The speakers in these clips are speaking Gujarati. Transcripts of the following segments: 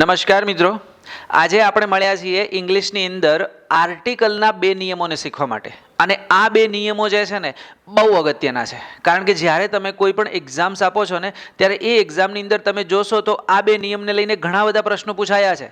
નમસ્કાર મિત્રો. આજે આપણે મળ્યા છીએ ઇંગ્લિશની અંદર આર્ટિકલના બે નિયમોને શીખવા માટે. અને આ બે નિયમો જે છે ને, બહુ અગત્યના છે. કારણ કે જ્યારે તમે કોઈ પણ એક્ઝામ્સ આપો છો ને, ત્યારે એ એક્ઝામની અંદર તમે જોશો તો આ બે નિયમને લઈને ઘણા બધા પ્રશ્નો પૂછાયા છે.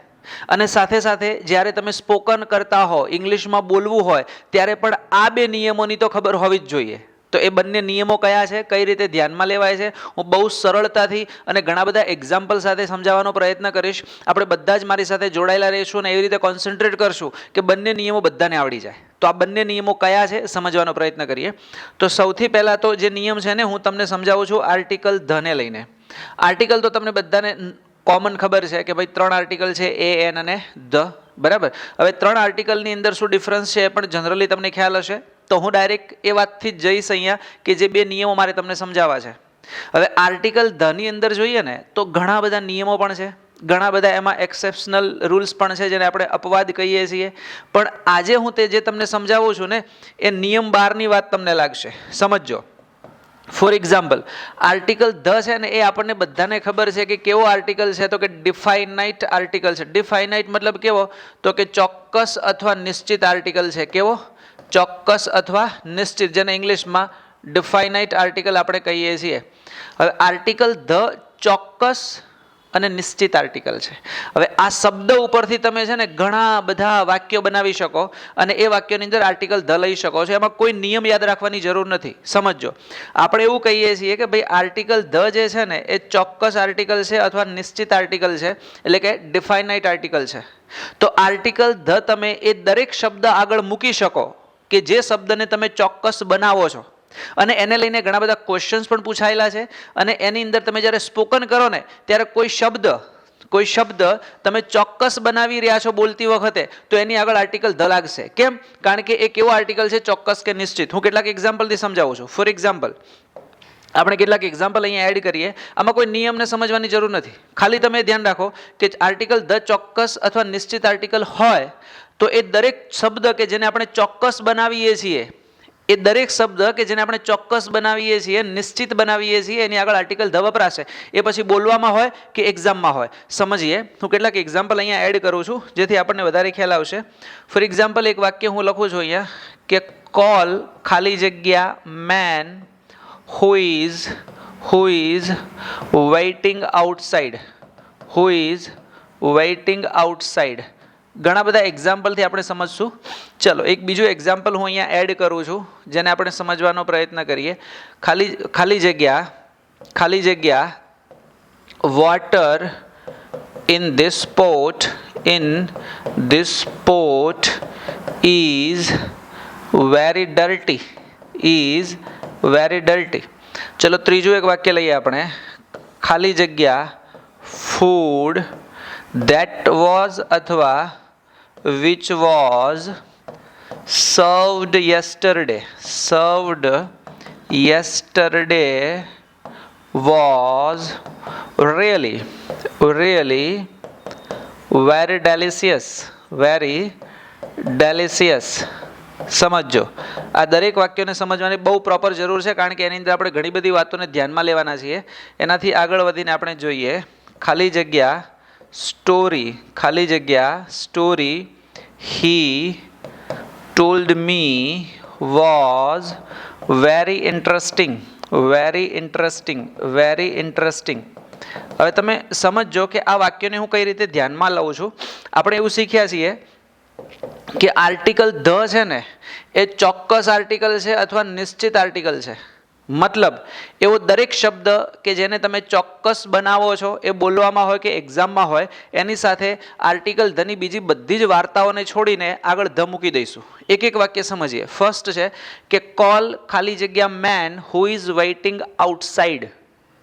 અને સાથે સાથે જ્યારે તમે સ્પોકન કરતા હો, ઇંગ્લિશમાં બોલવું હોય, ત્યારે પણ આ બે નિયમોની તો ખબર હોવી જ જોઈએ. તો એ બંને નિયમો કયા છે? કઈ રીતે ધ્યાનમાં લેવાય છે? હું બહુ સરળતાથી અને ઘણા બધા એક્ઝામ્પલ સાથે સમજાવવાનો પ્રયત્ન કરીશ. આપણે બધા જ મારી સાથે જોડાયેલા રહીશું અને એવી રીતે કોન્સન્ટ્રેટ કરશું કે બંને નિયમો બધાને આવડી જાય. તો આ બંને નિયમો કયા છે? સમજવાનો પ્રયત્ન કરીએ. તો સૌથી પહેલાં તો જે નિયમ છે ને, હું તમને સમજાવું છું આર્ટિકલ ધને લઈને. આર્ટિકલ તો તમને બધાને કોમન ખબર છે કે ભાઈ ત્રણ આર્ટિકલ છે એ એન અને ધ. બરાબર? હવે ત્રણ આર્ટિકલની અંદર શું ડિફરન્સ છે એ પણ જનરલી તમને ખ્યાલ હશે. તો હું ડાયરેક્ટ એ વાતથી જ જઈશ અહીંયા કે જે બે નિયમો મારે તમને સમજાવવા છે. હવે આર્ટિકલ ધની અંદર જોઈએ ને, તો ઘણા બધા નિયમો પણ છે. ઘણા બધા એમાં એક્સેપ્શનલ રૂલ્સ પણ છે જેને આપણે અપવાદ કહીએ છીએ. પણ આજે હું તે જે તમને સમજાવું છું ને, એ નિયમ બારની વાત તમને લાગશે. સમજજો. ફોર એક્ઝામ્પલ આર્ટિકલ ધ છે ને, એ આપણને બધાને ખબર છે કે કેવો આર્ટિકલ છે? તો કે ડિફાઇનાઇટ આર્ટિકલ છે. ડિફાઇનાઇટ મતલબ કેવો? તો કે ચોક્કસ અથવા નિશ્ચિત આર્ટિકલ છે. કેવો? ચોક્કસ અથવા નિશ્ચિત, જેને ઇંગ્લિશમાં ડિફાઇનાઇટ આર્ટિકલ આપણે કહીએ છીએ. હવે આર્ટિકલ ધ ચોક્કસ અને નિશ્ચિત આર્ટિકલ છે. હવે આ શબ્દ ઉપરથી તમે છે ને ઘણા બધા વાક્યો બનાવી શકો અને એ વાક્યોની અંદર આર્ટિકલ ધ લઈ શકો છો. એમાં કોઈ નિયમ યાદ રાખવાની જરૂર નથી. સમજો આપણે એવું કહીએ છીએ કે ભાઈ આર્ટિકલ ધ જે છે ને એ ચોક્કસ આર્ટિકલ છે અથવા નિશ્ચિત આર્ટિકલ છે, એટલે કે ડિફાઇનાઇટ આર્ટિકલ છે. તો આર્ટિકલ ધ તમે એ દરેક શબ્દ આગળ મૂકી શકો કે જે શબ્દને તમે ચોક્કસ બનાવો છો. અને એને લઈને ઘણા બધા ક્વેશ્ચન્સ પણ પૂછાયેલા છે. અને એની અંદર તમે જ્યારે સ્પોકન કરો ને, ત્યારે કોઈ શબ્દ કોઈ શબ્દ તમે ચોક્કસ બનાવી રહ્યા છો બોલતી વખતે, તો એની આગળ આર્ટિકલ ધ લાગશે કેમ? કારણ કે એ કેવો આર્ટિકલ છે? ચોક્કસ કે નિશ્ચિત? હું કેટલાક એક્ઝામ્પલથી સમજાવું છું. ફોર એક્ઝામ્પલ આપણે કેટલાક એક્ઝામ્પલ અહીંયા એડ કરીએ. આમાં કોઈ નિયમને સમજવાની જરૂર નથી. ખાલી તમે ધ્યાન રાખો કે આર્ટિકલ ધ ચોક્કસ અથવા નિશ્ચિત આર્ટિકલ હોય તો એ દરેક શબ્દ કે જેને આપણે ચોક્કસ બનાવીએ છીએ, એ દરેક શબ્દ કે જેને આપણે ચોક્કસ બનાવીએ છીએ, નિશ્ચિત બનાવીએ છીએ, એની આગળ આર્ટિકલ ધ વપરાશે. એ પછી બોલવામાં હોય કે એક્ઝામમાં હોય. સમજીએ. હું કેટલાક એક્ઝામ્પલ અહીંયા એડ કરું છું, જેથી આપણને વધારે ખ્યાલ આવશે. ફોર એક્ઝામ્પલ એક વાક્ય હું લખું છું અહીંયા, કે કોલ ખાલી જગ્યા man who is who is waiting outside who is waiting outside. ઘણા બધા એક્ઝામ્પલથી આપણે સમજશું. ચલો, એક બીજું એક્ઝામ્પલ હું અહીંયા એડ કરું છું, જેને આપણે સમજવાનો પ્રયત્ન કરીએ. ખાલી ખાલી જગ્યા ખાલી જગ્યા water in this pot in this pot is very dirty is very dirty ચલો, ત્રીજું એક વાક્ય લઈએ આપણે. ખાલી જગ્યા ફૂડ ધેટ વોઝ અથવા which was served yesterday served yesterday was really really very delicious very delicious સમજજો. આ દરેક વાક્યોને સમજવાની બહુ પ્રોપર જરૂર છે, કારણ કે એની અંદર આપણે ઘણી બધી વાતોને ધ્યાનમાં લેવાના છીએ. એનાથી આગળ વધીને આપણે જોઈએ. ખાલી જગ્યા સ્ટોરી ખાલી જગ્યા story he told me was very interesting very interesting very interesting હવે તમે સમજજો કે આ વાક્યને હું કઈ રીતે ધ્યાનમાં લઉં છું. આપણે એવું શીખ્યા છીએ કે આર્ટિકલ ધ છે ને, એ ચોક્કસ આર્ટિકલ છે અથવા નિશ્ચિત આર્ટિકલ છે. મતલબ, એવો દરેક શબ્દ કે જેને તમે ચોક્કસ બનાવો છો, એ બોલવામાં હોય કે એક્ઝામમાં હોય, એની સાથે આર્ટિકલ ધની બીજી બધી જ વાર્તાઓને છોડીને આગળ ધ મૂકી દઈશું. એક એક વાક્ય સમજીએ. ફર્સ્ટ છે કે કોલ ખાલી જગ્યા man who is waiting outside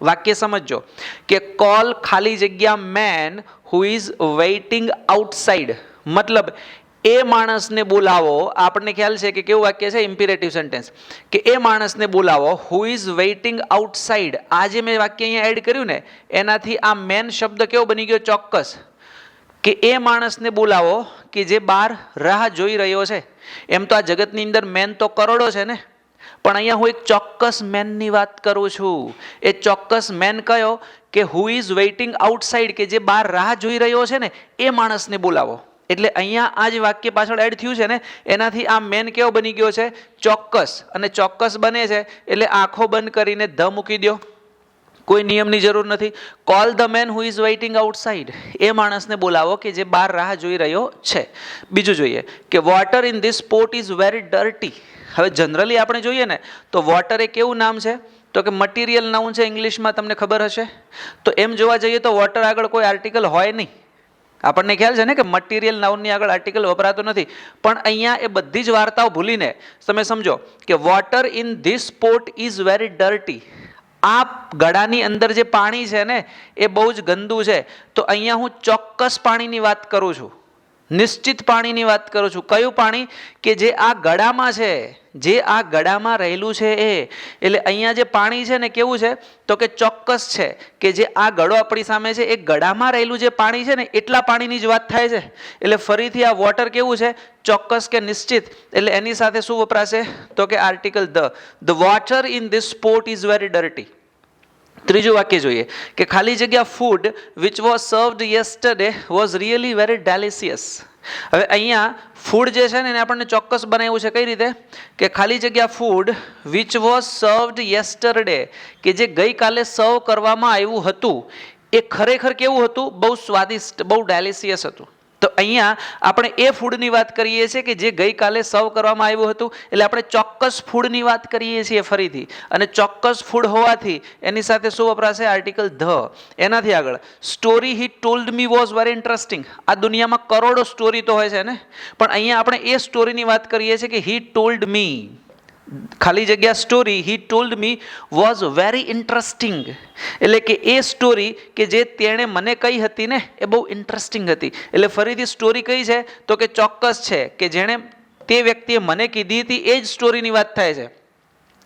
વાક્ય સમજજો. કે કોલ ખાલી જગ્યા man who is waiting outside મતલબ એ માણસને બોલાવો, આપણને ખ્યાલ છે કે કેવું વાક્ય છે? ઇમ્પિરેટિવ સેન્ટેન્સ કે એ માણસને બોલાવો હુ ઇઝ વેઇટિંગ આઉટસાઇડ આ જે મેં વાક્ય અહીંયા એડ કર્યું ને, એનાથી આ મેન શબ્દ કેવો બની ગયો? ચોક્કસ. કે એ માણસને બોલાવો કે જે બહાર રાહ જોઈ રહ્યો છે. એમ તો આ જગતની અંદર મેન તો કરોડો છે ને. પણ અહીંયા હું એક ચોક્કસ મેનની વાત કરું છું. એ ચોક્કસ મેન કયો? કે હુ ઇઝ વેઇટિંગ આઉટસાઇડ કે જે બહાર રાહ જોઈ રહ્યો છે ને, એ માણસને બોલાવો. એટલે અહીંયા આ જ વાક્ય પાછળ એડ થયું છે ને, એનાથી આ મેન કેવો બની ગયો છે? ચોક્કસ. અને ચોક્કસ બને છે એટલે આંખો બંધ કરીને ધ મૂકી દો કોઈ નિયમની જરૂર નથી. Call the man who is waiting outside એ માણસને બોલાવો કે જે બહાર રાહ જોઈ રહ્યો છે. બીજું જોઈએ કે water in this pot is very dirty હવે જનરલી આપણે જોઈએ ને, તો વોટર એ કેવું નામ છે? તો કે મટીરિયલ નાઉન છે ઇંગ્લિશમાં, તમને ખબર હશે? તો એમ જોવા જઈએ તો વોટર આગળ કોઈ આર્ટિકલ હોય નહીં. આપણને ખ્યાલ છે ને કે મટીરિયલ નાઉનની આગળ આર્ટિકલ વપરાતો નથી. પણ અહીંયા એ બધી જ વાર્તાઓ ભૂલીને તમે સમજો કે water in this pot is very dirty આ ગળાની અંદર જે પાણી છે ને, એ બહુ જ ગંદુ છે. તો અહીંયા હું ચોક્કસ પાણીની વાત કરું છું. નિશ્ચિત પાણીની વાત કરું છું. કયું પાણી? કે જે આ ગળામાં છે જે આ ગળામાં રહેલું છે એ, એટલે અહીંયા જે પાણી છે ને કેવું છે? તો કે ચોક્કસ છે કે જે આ ગળો આપણી સામે છે, એ ગળામાં રહેલું જે પાણી છે ને, એટલા પાણીની જ વાત થાય છે. એટલે ફરીથી આ વોટર કેવું છે? ચોક્કસ કે નિશ્ચિત. એટલે એની સાથે શું વપરાશે? તો કે article the the water in this spot is very dirty ત્રીજું વાક્ય જોઈએ કે ખાલી જગ્યા food which was served yesterday was really very delicious હવે અહીંયા ફૂડ જે છે ને એને આપણને ચોક્કસ બનાવ્યું છે કઈ રીતે? કે ખાલી જગ્યા food which was served yesterday કે જે ગઈકાલે સર્વ કરવામાં આવ્યું હતું, એ ખરેખર કેવું હતું? બહુ સ્વાદિષ્ટ, બહુ ડેલિસિયસ હતું. તો અહીંયા આપણે એ ફૂડની વાત કરીએ છીએ કે જે ગઈકાલે સર્વ કરવામાં આવ્યું હતું, એટલે આપણે ચોક્કસ ફૂડની વાત કરીએ છીએ ફરીથી. અને ચોક્કસ ફૂડ હોવાથી એની સાથે શું વપરાશે? Article the. એનાથી આગળ. Story he told me was very interesting. આ દુનિયામાં કરોડો સ્ટોરી તો હોય છે ને? પણ અહીંયા આપણે એ સ્ટોરીની વાત કરીએ છીએ કે હી ટોલ્ડ મી. ખાલી જગ્યા story he told me was very interesting એટલે કે એ સ્ટોરી કે જે તેણે મને કહી હતી ને, એ બહુ ઇન્ટરેસ્ટિંગ હતી. એટલે ફરીથી સ્ટોરી કઈ છે? તો કે ચોક્કસ છે કે જેણે તે વ્યક્તિએ મને કીધી હતી, એ જ સ્ટોરીની વાત થાય છે.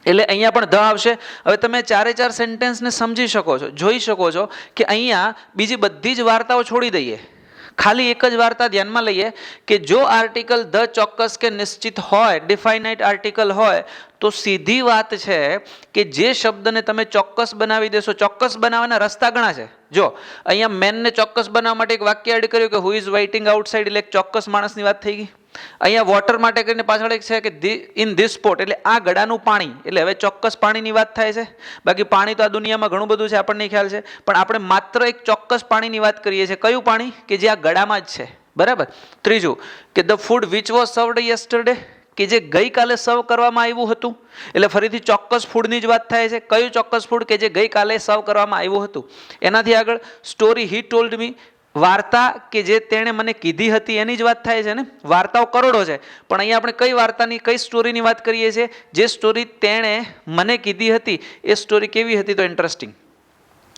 એટલે અહીંયા પણ ધ આવશે. હવે તમે ચારે ચાર સેન્ટેન્સને સમજી શકો છો, જોઈ શકો છો કે અહીંયા બીજી બધી જ વાર્તાઓ છોડી દઈએ. ખાલી એક જ વાર્તા ધ્યાનમાં લઈએ કે જો આર્ટિકલ ધ ચોક્કસ કે નિશ્ચિત હોય, ડિફાઇનાઇટ આર્ટિકલ હોય, તો સીધી વાત છે કે જે શબ્દને તમે ચોક્કસ બનાવી દેશો. ચોક્કસ બનાવવાના રસ્તા ઘણા છે. જો, અહીંયા મેનને ચોક્કસ બનાવવા માટે એક વાક્ય એડ કર્યું કે હુ ઇઝ વેઇટિંગ આઉટસાઇડ એટલે એક ચોક્કસ માણસની વાત થઈ ગઈ. અહીંયા વોટર માટે કરીને પાછળ એક છે કે ઇન ધીસ સ્પોટ એટલે આ ગળાનું પાણી, એટલે હવે ચોક્કસ પાણીની વાત થાય છે. બાકી પાણી તો આ દુનિયામાં ઘણું બધું છે, આપણને ખ્યાલ છે. પણ આપણે માત્ર એક ચોક્કસ પાણીની વાત કરીએ છીએ. કયું પાણી? કે જે આ ગળામાં જ છે. બરાબર? ત્રીજું, કે the food which was served yesterday કે જે ગઈકાલે સર્વ કરવામાં આવ્યું હતું. એટલે ફરીથી ચોક્કસ ફૂડની જ વાત થાય છે. કયું ચોક્કસ ફૂડ કે જે ગઈકાલે સર્વ કરવામાં આવ્યું હતું? એનાથી આગળ સ્ટોરી હી ટોલ્ડ મી વાર્તા કે જે તેણે મને કીધી હતી એની જ વાત થાય છે ને? વાર્તાઓ કરોડો છે. પણ અહીંયા આપણે કઈ વાર્તાની, કઈ સ્ટોરીની વાત કરીએ છીએ? જે સ્ટોરી તેણે મને કીધી હતી, એ સ્ટોરી કેવી હતી તો ઇન્ટરેસ્ટિંગ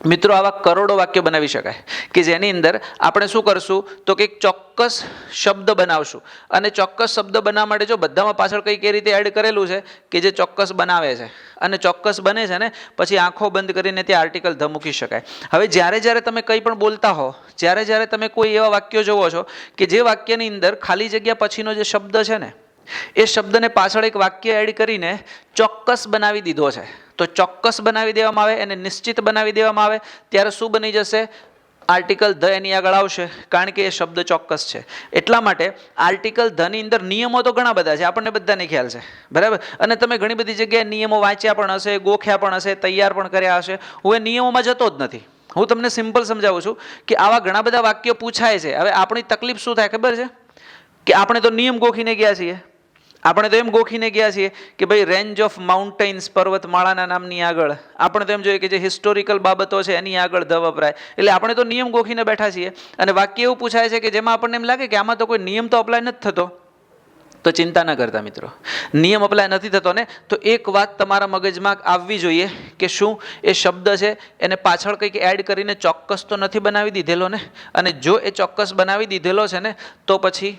મિત્રો, આવા કરોડો વાક્ય બનાવી શકાય કે જેની અંદર આપણે શું કરશું? તો કે ચોક્કસ શબ્દ બનાવશું. અને ચોક્કસ શબ્દ બનાવવા માટે જો બધામાં પાછળ કંઈક કઈ રીતે એડ કરેલું છે કે જે ચોક્કસ બનાવે છે. અને ચોક્કસ બને છે ને, પછી આંખો બંધ કરીને ત્યાં આર્ટિકલ ધમૂકી શકાય. હવે જ્યારે જ્યારે તમે કંઈ પણ બોલતા હો, જ્યારે જ્યારે તમે કોઈ એવા વાક્યો જોવો છો કે જે વાક્યની અંદર ખાલી જગ્યા પછીનો જે શબ્દ છે ને, એ શબ્દને પાછળ એક વાક્ય એડ કરીને ચોક્કસ બનાવી દીધો છે. તો ચોક્કસ બનાવી દેવામાં આવે એને નિશ્ચિત બનાવી દેવામાં આવે. ત્યારે શું બની જશે? આર્ટિકલ ધ એની આગળ આવશે, કારણ કે એ શબ્દ ચોક્કસ છે. એટલા માટે આર્ટિકલ ધની અંદર નિયમો તો ઘણા બધા છે, આપણને બધાને ખ્યાલ છે. બરાબર? અને તમે ઘણી બધી જગ્યાએ નિયમો વાંચ્યા પણ હશે, ગોખ્યા પણ હશે, તૈયાર પણ કર્યા હશે. હું એ નિયમોમાં જતો જ નથી. હું તમને સિમ્પલ સમજાવું છું કે આવા ઘણા બધા વાક્યો પૂછાય છે. હવે આપણી તકલીફ શું થાય ખબર છે? કે આપણે તો નિયમ ગોખીને ગયા છીએ. આપણે તો એમ ગોખીને ગયા છીએ કે ભાઈ રેન્જ ઓફ માઉન્ટેન્સ પર્વતમાળાના નામની આગળ. આપણે તો એમ જોઈએ કે જે હિસ્ટોરિકલ બાબતો છે એની આગળ ધ વપરાય. એટલે આપણે તો નિયમ ગોખીને બેઠા છીએ. અને વાક્ય એવું પૂછાય છે કે જેમાં આપણને એમ લાગે કે આમાં તો કોઈ નિયમ તો અપ્લાય નથી થતો. તો ચિંતા ન કરતા મિત્રો. નિયમ અપ્લાય નથી થતો ને, તો એક વાત તમારા મગજમાં આવવી જોઈએ કે શું એ શબ્દ છે એને પાછળ કંઈક એડ કરીને ચોક્કસ તો નથી બનાવી દીધેલો ને? અને જો એ ચોક્કસ બનાવી દીધેલો છે ને, તો પછી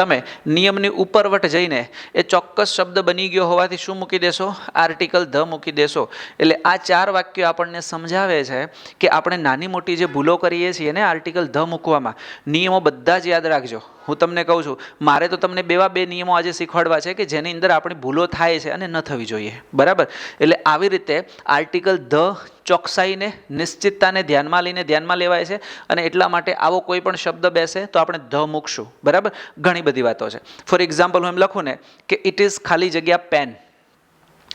તમે નિયમની ઉપરવટ જઈને એ ચોક્કસ શબ્દ બની ગયો હોવાથી શું મૂકી દેશો? આર્ટિકલ ધ મૂકી દેશો. એટલે આ ચાર વાક્યો આપણને સમજાવે છે કે આપણે નાની મોટી જે ભૂલો કરીએ છીએ ને આર્ટિકલ ધ મૂકવામાં, નિયમો બધા જ યાદ રાખજો. હું તમને કહું છું, મારે તો તમને બેવા બે નિયમો આજે શીખવાડવા છે કે જેની અંદર આપણી ભૂલો થાય છે અને ન થવી જોઈએ. બરાબર? એટલે આવી રીતે આર્ટિકલ ધ ચોકસાઈને, નિશ્ચિતતાને ધ્યાનમાં લઈને ધ્યાનમાં લેવાય છે અને એટલા માટે આવો કોઈ પણ શબ્દ બેસે તો આપણે ધ મૂકશું. બરાબર? ઘણી બધી વાતો છે. ફોર એક્ઝામ્પલ હું એમ લખું ને કે ઇટ ઇઝ ખાલી જગ્યા પેન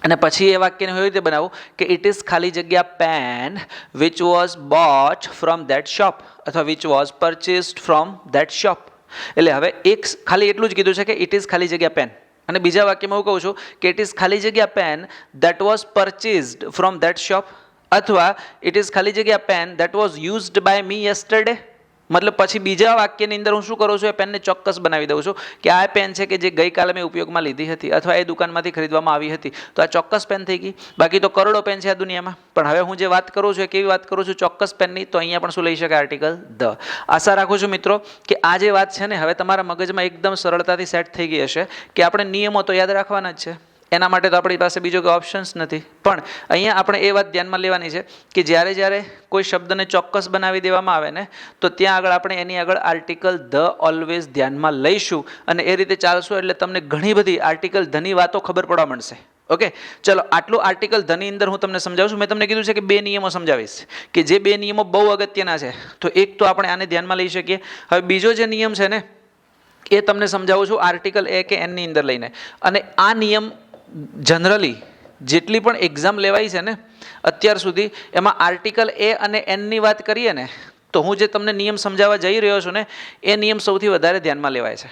અને પછી એ વાક્યને એવી રીતે બનાવું કે ઇટ ઇઝ ખાલી જગ્યા pen which was bought from that shop અથવા which was purchased from that shop એટલે હવે એક ખાલી એટલું જ કીધું છે કે ઇટ ઇઝ ખાલી જગ્યા પેન અને બીજા વાક્યમાં હું કહું છું કે ઇટ ઇઝ ખાલી જગ્યા pen that was purchased from that shop અથવા ઇટ ઇઝ ખાલી જગ્યા pen that was used by me yesterday મતલબ પછી બીજા વાક્યની અંદર હું શું કરું છું, એ પેનને ચોક્કસ બનાવી દઉં છું કે આ પેન છે કે જે ગઈકાલે મેં ઉપયોગમાં લીધી હતી અથવા એ દુકાનમાંથી ખરીદવામાં આવી હતી. તો આ ચોક્કસ પેન થઈ ગઈ. બાકી તો કરોડો પેન છે આ દુનિયામાં. પણ હવે હું જે વાત કરું છું, એ કેવી વાત કરું છું, ચોક્કસ પેનની, તો અહીંયા પણ શું લઈ શકાય? આર્ટિકલ ધ આશા રાખું છું મિત્રો કે આ જે વાત છે ને, હવે તમારા મગજમાં એકદમ સરળતાથી સેટ થઈ ગઈ હશે કે આપણે નિયમો તો યાદ રાખવાના જ છે. એના માટે તો આપણી પાસે બીજો કોઈ ઓપ્શન્સ નથી. પણ અહીંયા આપણે એ વાત ધ્યાનમાં લેવાની છે કે જ્યારે જ્યારે કોઈ શબ્દને ચોક્કસ બનાવી દેવામાં આવે ને, તો ત્યાં આગળ આપણે એની આગળ આર્ટિકલ ધ ઓલવેઝ ધ્યાનમાં લઈશું. અને એ રીતે ચાલશું એટલે તમને ઘણી બધી આર્ટિકલ ધની વાતો ખબર પડવા મળશે ઓકે ચલો, આટલું આર્ટિકલ ધની અંદર હું તમને સમજાવું છું. મેં તમને કીધું છે કે બે નિયમો સમજાવીશ. કે જે બે નિયમો બહુ અગત્યના છે, તો એક તો આપણે આને ધ્યાનમાં લઈ શકીએ. હવે બીજો જે નિયમ છે ને, એ તમને સમજાવું છું આર્ટિકલ એ કે એનની અંદર લઈને. અને આ નિયમ જનરલી જેટલી પણ એક્ઝામ લેવાઈ છે ને, અત્યાર સુધી એમાં આર્ટિકલ એ અને એનની વાત કરીએ ને, તો હું જે તમને નિયમ સમજાવવા જઈ રહ્યો છું ને, એ નિયમ સૌથી વધારે ધ્યાનમાં લેવાય છે.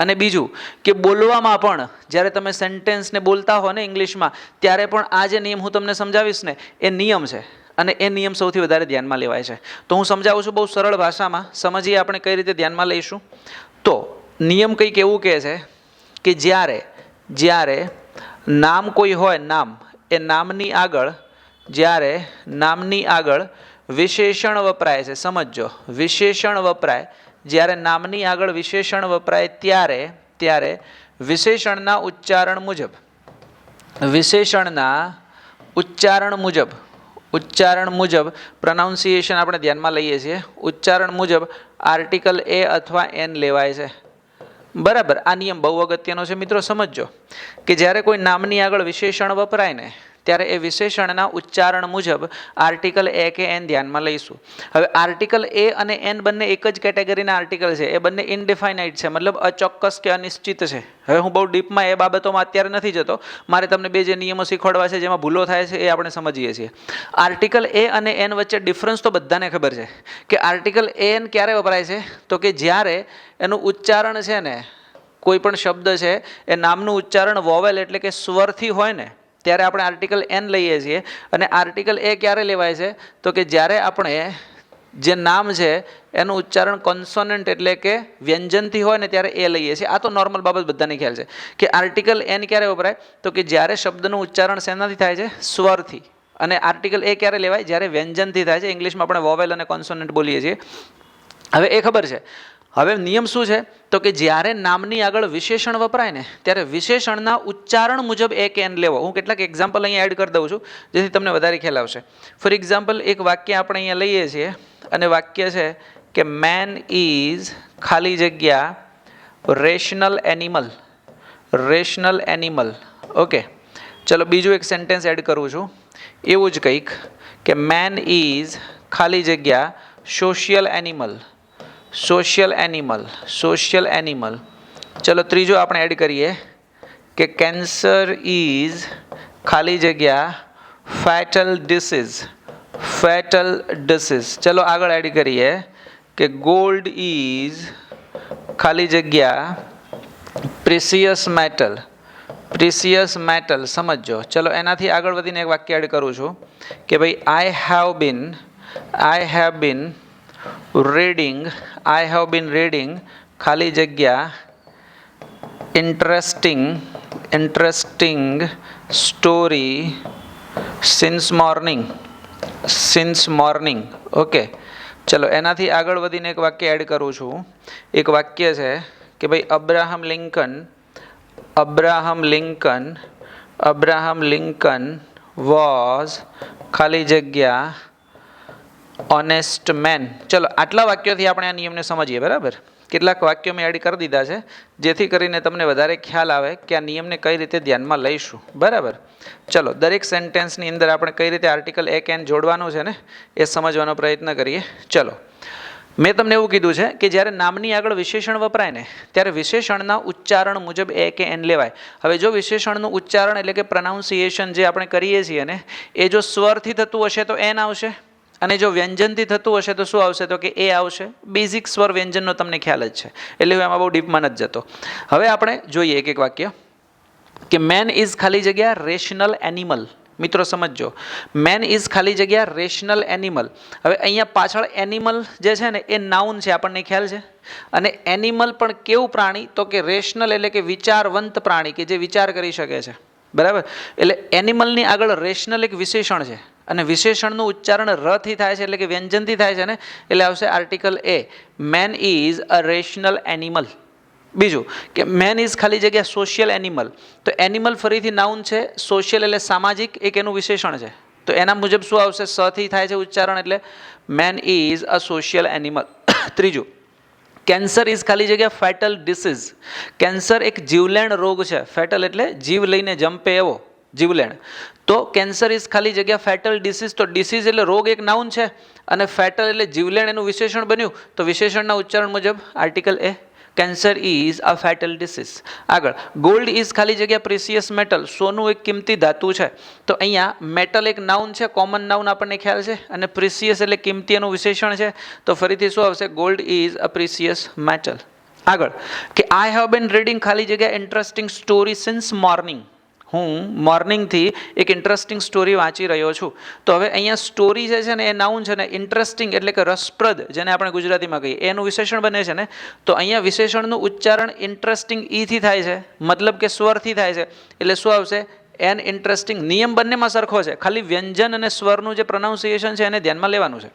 અને બીજું કે બોલવામાં પણ, જ્યારે તમે સેન્ટેન્સને બોલતા હો ને ઇંગ્લિશમાં, ત્યારે પણ આ જે નિયમ હું તમને સમજાવીશ ને, એ નિયમ છે. અને એ નિયમ સૌથી વધારે ધ્યાનમાં લેવાય છે. તો હું સમજાવું છું બહુ સરળ ભાષામાં, સમજીએ આપણે કઈ રીતે ધ્યાનમાં લઈશું. તો, નિયમ કંઈક એવું કહે છે કે જ્યારે જ્યારે નામ કોઈ હોય નામ, એ નામની આગળ જ્યારે નામની આગળ વિશેષણ વપરાય છે સમજો વિશેષણ વપરાય. જ્યારે નામની આગળ વિશેષણ વપરાય ત્યારે ત્યારે વિશેષણના ઉચ્ચારણ મુજબ. વિશેષણના ઉચ્ચારણ મુજબ. ઉચ્ચારણ મુજબ પ્રનાઉન્સિએશન આપણે ધ્યાનમાં લઈએ છીએ. ઉચ્ચારણ મુજબ આર્ટિકલ એ અથવા એન લેવાય છે. બરાબર. આ નિયમ બહુ અગત્યનો છે મિત્રો, સમજજો. કે જ્યારે કોઈ નામની આગળ વિશેષણ વપરાય ને ત્યારે એ વિશેષણના ઉચ્ચારણ મુજબ આર્ટિકલ એ કે એન ધ્યાનમાં લઈશું. હવે આર્ટિકલ એ અને એન બંને એક જ કેટેગરીના આર્ટિકલ છે. એ બંને ઇનડિફાઇનાઇટ છે. મતલબ અચોક્કસ કે અનિશ્ચિત છે. હવે હું બહુ ડીપમાં એ બાબતોમાં અત્યારે નથી જતો. મારે તમને બે જે નિયમો શીખવાડવા છે, જેમાં ભૂલો થાય છે, એ આપણે સમજીએ છીએ. આર્ટિકલ એ અને એન વચ્ચે ડિફરન્સ તો બધાને ખબર છે કે આર્ટિકલ એ એન ક્યારે વપરાય છે? તો કે જ્યારે એનું ઉચ્ચારણ છે ને, કોઈ પણ શબ્દ છે, એ નામનું ઉચ્ચારણ વોવેલ એટલે કે સ્વરથી હોય ને ત્યારે આપણે આર્ટિકલ એન લઈએ છીએ અને આર્ટિકલ એ ક્યારે લેવાય છે? તો કે જ્યારે આપણે જે નામ છે, એનું ઉચ્ચારણ કોન્સોનન્ટ એટલે કે વ્યંજનથી હોય ને ત્યારે એ લઈએ છીએ. આ તો નોર્મલ બાબત બધાને ખ્યાલ છે. કે આર્ટિકલ એન ક્યારે વપરાય? તો કે જ્યારે શબ્દનું ઉચ્ચારણ શેનાથી થાય છે? સ્વરથી. અને આર્ટિકલ એ ક્યારે લેવાય? જ્યારે વ્યંજનથી થાય છે. ઇંગ્લિશમાં આપણે વોવેલ અને કોન્સોનન્ટ બોલીએ છીએ. હવે એ ખબર છે. હવે નિયમ શું છે? તો કે જ્યારે નામની આગળ વિશેષણ વપરાય ને, ત્યારે વિશેષણના ઉચ્ચારણ મુજબ એક એન લેવો. હું કેટલાક એક્ઝામ્પલ અહીંયા એડ કરી દઉં છું, જેથી તમને વધારે ખ્યાલ આવશે. ફોર એક્ઝામ્પલ એક વાક્ય આપણે અહીંયા લઈએ છીએ, અને વાક્ય છે કે મેન ઇઝ ખાલી જગ્યા rational animal rational animal okay ચલો, બીજું એક સેન્ટેન્સ એડ કરું છું. એવું જ કંઈક કે મેન ઇઝ ખાલી જગ્યા social animal social animal social animal. ચલો ત્રીજો આપણે એડ કરીએ કે કેન્સર ઇઝ ખાલી જગ્યા ફેટલ ડિસીઝ ફેટલ ડિસીઝ. ચલો આગળ એડ કરીએ કે ગોલ્ડ ઇઝ ખાલી જગ્યા પ્રિસિયસ મેટલ પ્રિસિયસ મેટલ. સમજો ચલો એનાથી આગળ વધીને એક વાક્ય એડ કરું છું કે ભાઈ I have been I have been reading I have been reading ખાલી જગ્યા interesting interesting story since morning since morning okay ચલો એનાથી આગળ વધીને એક વાક્ય એડ કરું છું એક વાક્ય છે કે ભાઈ Abraham Lincoln Abraham Lincoln Abraham Lincoln was ખાલી જગ્યા ઓનેસ્ટ મેન ચલો, આટલા વાક્યોથી આપણે આ નિયમને સમજીએ, બરાબર? કેટલાક વાક્યો મેં એડ કરી દીધા છે, જેથી કરીને તમને વધારે ખ્યાલ આવે કે આ નિયમને કઈ રીતે ધ્યાનમાં લઈશું, બરાબર? ચલો, દરેક સેન્ટેન્સની અંદર આપણે કઈ રીતે આર્ટિકલ એ એન જોડવાનું છે ને, એ સમજવાનો પ્રયત્ન કરીએ. ચલો, મેં તમને એવું કીધું છે કે જ્યારે નામની આગળ વિશેષણ વપરાય ને, ત્યારે વિશેષણના ઉચ્ચારણ મુજબ એ કે એન લેવાય. હવે જો વિશેષણનું ઉચ્ચારણ એટલે કે પ્રનાઉન્સિએશન જે આપણે કરીએ છીએ ને, એ જો સ્વરથી થતું હશે તો એન આવશે? અને જો વ્યંજનથી થતું હશે તો શું આવશે? તો કે એ આવશે. બેઝિક સ્વર વ્યંજનનો તમને ખ્યાલ જ છે. એટલે હું એમાં બહુ ડીપમાં નથી જતો. હવે આપણે જોઈએ એક એક વાક્ય. કે મેન ઇઝ ખાલી જગ્યા રેશનલ એનિમલ મિત્રો સમજજો. મેન ઇઝ ખાલી જગ્યા રેશનલ એનિમલ હવે અહીંયા પાછળ એનિમલ જે છે ને, એ નાઉન છે, આપણને ખ્યાલ છે? અને એનિમલ પણ કેવું પ્રાણી? તો કે રેશનલ એટલે કે વિચારવંત પ્રાણી, કે જે વિચાર કરી શકે છે. બરાબર? એટલે એનિમલની આગળ રેશનલ એક વિશેષણ છે. અને વિશેષણનું ઉચ્ચારણ રથી થાય છે એટલે કે વ્યંજનથી થાય છે ને, એટલે આવશે article a. Man is a rational animal બીજું કે મેન ઇઝ ખાલી જગ્યા સોશિયલ એનિમલ તો એનિમલ ફરીથી નાઉન છે સોશિયલ એટલે સામાજિક, એક એનું વિશેષણ છે. તો એના મુજબ શું આવશે? સથી થાય છે ઉચ્ચારણ એટલે man is a social animal ત્રીજું કેન્સર ઇઝ ખાલી જગ્યા ફેટલ ડિસીઝ કેન્સર એક જીવલેણ રોગ છે. ફેટલ એટલે જીવ લઈને જંપે એવો, જીવલેણ. તો કેન્સર ઇઝ ખાલી જગ્યા ફેટલ ડિસીઝ તો ડિસીઝ એટલે રોગ એક નાઉન છે અને ફેટલ એટલે જીવલેણ એનું વિશેષણ બન્યું. તો વિશેષણના ઉચ્ચારણ મુજબ article a cancer is a fatal disease આગળ ગોલ્ડ ઇઝ ખાલી જગ્યા પ્રિસિયસ મેટલ સોનું એક કિંમતી ધાતુ છે. તો અહીંયા મેટલ એક નાઉન છે કોમન નાઉન આપણને ખ્યાલ છે અને પ્રિસિયસ એટલે કિંમતી એનું વિશેષણ છે. તો ફરીથી શું આવશે? Gold is a precious metal આગળ, કે આઈ હેવ બીન રીડિંગ ખાલી જગ્યા ઇન્ટરેસ્ટિંગ સ્ટોરી સિન્સ મોર્નિંગ હું મોર્નિંગથી એક ઇન્ટરેસ્ટિંગ સ્ટોરી વાંચી રહ્યો છું. તો હવે અહીંયા સ્ટોરી જે છે ને, એ નાઉન છે ને ઇન્ટરેસ્ટિંગ એટલે કે રસપ્રદ, જેને આપણે ગુજરાતીમાં કહીએ. એનું વિશેષણ બને છે ને, તો અહીંયા વિશેષણનું ઉચ્ચારણ ઇન્ટરેસ્ટિંગ ઈથી થાય છે, મતલબ કે સ્વરથી થાય છે. એટલે શું આવશે? એન ઇન્ટરેસ્ટિંગ નિયમ બંનેમાં સરખો છે. ખાલી વ્યંજન અને સ્વરનું જે પ્રોનાઉન્સિએશન છે એને ધ્યાનમાં લેવાનું છે.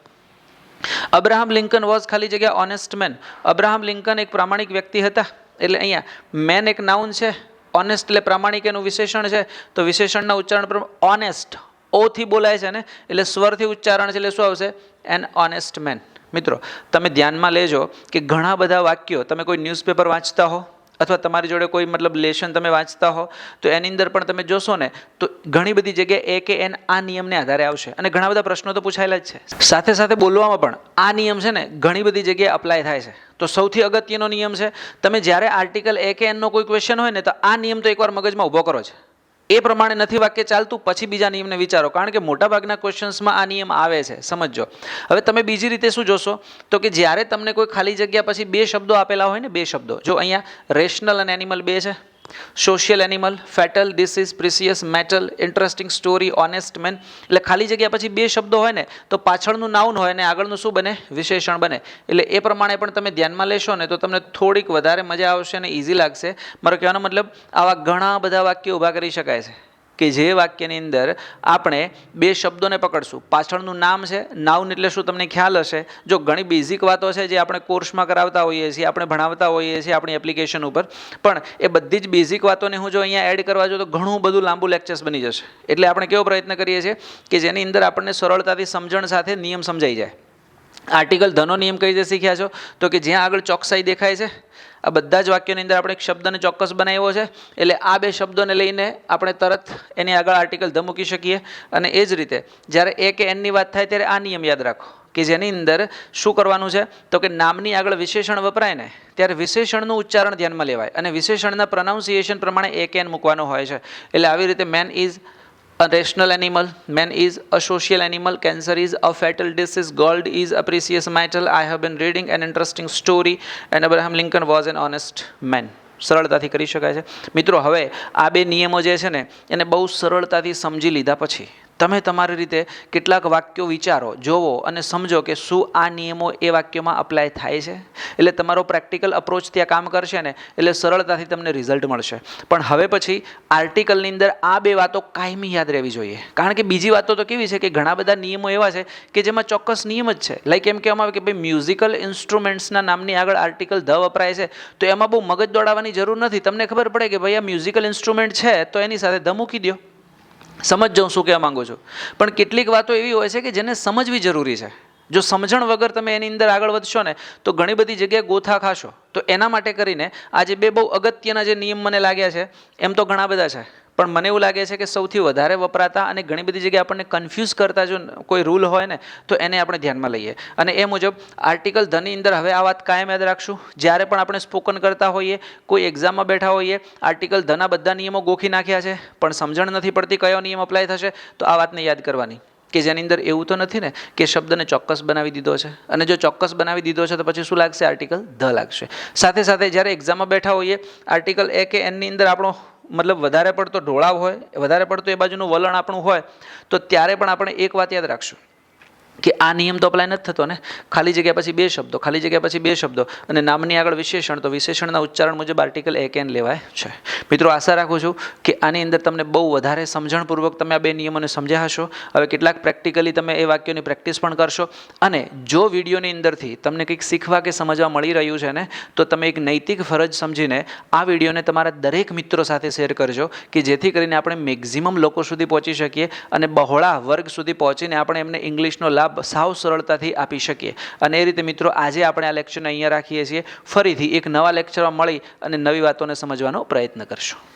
અબ્રાહમ લિંકન વોઝ ખાલી જગ્યા ઓનેસ્ટ મેન અબ્રાહમ લિંકન એક પ્રામાણિક વ્યક્તિ હતા. એટલે અહીંયા મેન એક નાઉન છે ઓનેસ્ટ એટલે પ્રામાણિક એનું વિશેષણ છે, તો વિશેષણના ઉચ્ચારણ પર ઓનેસ્ટ ઓથી બોલાય છે ને, એટલે સ્વરથી ઉચ્ચારણ છે એટલે શું આવશે? એન ઓનેસ્ટ મેન મિત્રો, તમે ધ્યાનમાં લેજો કે ઘણા બધા વાક્યો તમે કોઈ ન્યૂઝપેપર વાંચતા હો, અથવા તમારી જોડે કોઈ મતલબ લેશન તમે વાંચતા હો, તો એની અંદર પણ તમે જોશો ને, તો ઘણી બધી જગ્યાએ એ કે એન આ નિયમને આધારે આવશે. અને ઘણા બધા પ્રશ્નો તો પૂછાયેલા જ છે. સાથે સાથે બોલવામાં પણ આ નિયમ છે ને, ઘણી બધી જગ્યાએ અપ્લાય થાય છે. તો સૌથી અગત્યનો નિયમ છે, તમે જ્યારે આર્ટિકલ એ કે એનનો કોઈ ક્વેશ્ચન હોય ને, તો આ નિયમ તો એકવાર મગજમાં ઊભો કરો છે એ પ્રમાણે નથી વાક્ય ચાલતું, પછી બીજા નિયમને વિચારો. કારણ કે મોટાભાગના ક્વેશ્ચન્સમાં આ નિયમ આવે છે સમજો હવે તમે બીજી રીતે શું જોશો? તો કે જ્યારે તમને કોઈ ખાલી જગ્યા પછી બે શબ્દો આપેલા હોય ને, બે શબ્દો. જો અહીંયા રેશનલ અને એનિમલ બે છે? Social animal fatal disease precious metal interesting story honest man એટલે ખાલી જગ્યા પછી બે શબ્દો હોય ને, તો પાછળનું નાઉન હોય ને, આગળનું શું બને? વિશેષણ બને. એટલે એ પ્રમાણે પણ તમે ધ્યાનમાં લેશો ને, તો તમને થોડીક વધારે મજા આવશે અને ઇઝી લાગશે. મારો કહેવાનો મતલબ, આવા ઘણા બધા વાક્યો ઊભા કરી શકાય છે. કે જે વાક્યની અંદર આપણે બે શબ્દોને પકડશું. પાછળનું નામ છે નાઉન એટલે શું તમને ખ્યાલ હશે? જો ઘણી બેઝિક વાતો છે જે આપણે કોર્સમાં કરાવતા હોઈએ છીએ, આપણે ભણાવતા હોઈએ છીએ આપણી એપ્લિકેશન ઉપર, પણ એ બધી જ બેઝિક વાતોને હું જો અહીંયા એડ કરવા જાઉં તો ઘણું બધું લાંબુ લેક્ચર્સ બની જશે. એટલે આપણે કેવો પ્રયત્ન કરીએ છીએ કે જેની અંદર આપણને સરળતાથી સમજણ સાથે નિયમ સમજાઈ જાય. આર્ટિકલ ધનો નિયમ કઈ રીતે શીખ્યા છો, તો કે જ્યાં આગળ ચોકસાઈ દેખાય છે, આ બધા જ વાક્યોની અંદર આપણે એક શબ્દને ચોક્કસ બનાવ્યો છે, એટલે આ બે શબ્દોને લઈને આપણે તરત એની આગળ આર્ટિકલ ધ મૂકી શકીએ, અને એ જ રીતે જ્યારે એ કે એનની વાત થાય ત્યારે આ નિયમ યાદ રાખો, કે જેની અંદર શું કરવાનું છે, તો કે નામની આગળ વિશેષણ વપરાય ને, ત્યારે વિશેષણનું ઉચ્ચારણ ધ્યાનમાં લેવાય, અને વિશેષણના પ્રોનાઉન્સિએશન પ્રમાણે એ કેન મૂકવાનો હોય છે, એટલે આવી રીતે man is rational animal man is a social animal cancer is a fatal disease gold is a precious metal i have been reading an interesting story and abraham lincoln was an honest man સરળતાથી કરી શકાય છે મિત્રો હવે આ બે નિયમો જે છે ને એને બહુ સરળતાથી સમજી લીધા પછી તમે તમારી રીતે કેટલાક વાક્યો વિચારો, જોવો અને સમજો કે શું આ નિયમો એ વાક્યોમાં અપ્લાય થાય છે? એટલે તમારો પ્રેક્ટિકલ અપ્રોચ ત્યાં કામ કરશે ને, એટલે સરળતાથી તમને રિઝલ્ટ મળશે. પણ હવે પછી આર્ટિકલની અંદર આ બે વાતો કાયમી યાદ રહેવી જોઈએ. કારણ કે બીજી વાતો તો કેવી છે કે ઘણા બધા નિયમો એવા છે કે જેમાં ચોક્કસ નિયમ જ છે. લાઈક એમ કહેવામાં આવે કે ભાઈ મ્યુઝિકલ ઇન્સ્ટ્રુમેન્ટ્સના નામની આગળ આર્ટિકલ ધ વપરાય છે, તો એમાં બહુ મગજ દોડાવવાની જરૂર નથી. તમને ખબર પડે કે ભાઈ આ મ્યુઝિકલ ઇન્સ્ટ્રુમેન્ટ છે, તો એની સાથે ધ મૂકી દો સમજ જાઉં શું કહેવા માંગુ છું. પણ કેટલીક વાતો એવી હોય છે કે જેને સમજવી જરૂરી છે. જો સમજણ વગર તમે એની અંદર આગળ વધશો ને, તો ઘણી બધી જગ્યાએ ગોથા ખાશો. તો એના માટે કરીને આજે બે બહુ અગત્યના જે નિયમ મને લાગ્યા છે, એમ તો ઘણા બધા છે. પણ મને એવું લાગે છે કે સૌથી વધારે વપરાતા અને ઘણી બધી જગ્યાએ આપણને કન્ફ્યુઝ કરતા જો કોઈ રૂલ હોય ને, તો એને આપણે ધ્યાનમાં લઈએ. અને એ મુજબ આર્ટિકલ ધની અંદર હવે આ વાત કાયમ યાદ રાખશું. જ્યારે પણ આપણે સ્પોકન કરતા હોઈએ, કોઈ એક્ઝામમાં બેઠા હોઈએ આર્ટિકલ ધના બધા નિયમો ગોખી નાખ્યા છે, પણ સમજણ નથી પડતી કયો નિયમ અપ્લાય થશે, તો આ વાતને યાદ કરવાની. કે જેની અંદર એવું તો નથી ને, કે શબ્દને ચોક્કસ બનાવી દીધો છે. અને જો ચોક્કસ બનાવી દીધો છે, તો પછી શું લાગશે? આર્ટિકલ ધ લાગશે. સાથે સાથે જ્યારે એક્ઝામમાં બેઠા હોઈએ આર્ટિકલ એ કે એનની અંદર આપણો મતલબ વધારે પડતો ઢોળાવ હોય, વધારે પડતું એ બાજુનું વલણ આપણું હોય, તો ત્યારે પણ આપણે એક વાત યાદ રાખશું. કે આ નિયમ તો અપ્લાય નથી થતો ને? ખાલી જગ્યા પછી બે શબ્દો, ખાલી જગ્યા પછી બે શબ્દો. અને નામની આગળ વિશેષણ તો વિશેષણના ઉચ્ચારણ મુજબ આર્ટિકલ એક એન લેવાય છે. મિત્રો, આશા રાખું છું કે આની અંદર તમને બહુ વધારે સમજણપૂર્વક તમે આ બે નિયમોને સમજ્યા હશો. હવે કેટલાક પ્રેક્ટિકલી તમે એ વાક્યોની પ્રેક્ટિસ પણ કરશો. અને જો વિડીયોની અંદરથી તમને કંઈક શીખવા કે સમજવા મળી રહ્યું છે ને, તો તમે એક નૈતિક ફરજ સમજીને આ વિડીયોને તમારા દરેક મિત્રો સાથે શેર કરજો કે જેથી કરીને આપણે મેક્ઝિમમ લોકો સુધી પહોંચી શકીએ અને બહોળા વર્ગ સુધી પહોંચીને આપણે એમને ઇંગ્લિશનો લાભ સાવ સરળતાથી આપી શકીએ. અને એ રીતે મિત્રો, આજે આપણે આ લેક્ચરને અહીંયા રાખીએ છીએ. ફરીથી એક નવા લેક્ચરમાં મળી અને નવી વાતોને સમજવાનો પ્રયત્ન કરશું.